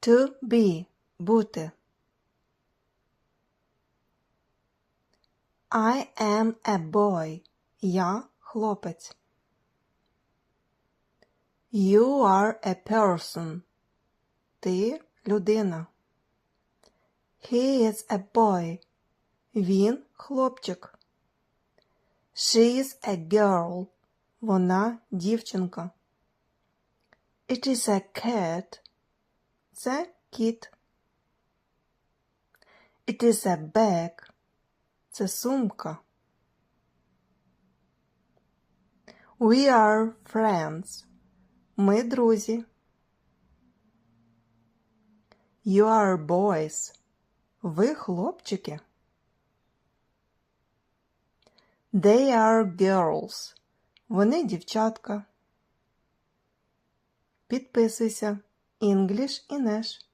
To be бути. I am a boy. Я хлопець. You are a person. Ти людина. He is a boy. Він хлопчик. She is a girl. Вона дівчинка. It is a cat. Це кіт. It is a bag. Це сумка. We are friends. Ми друзі. You are boys. Ви хлопчики. They are girls. Вони дівчатка. Підписуйся. English і Неш.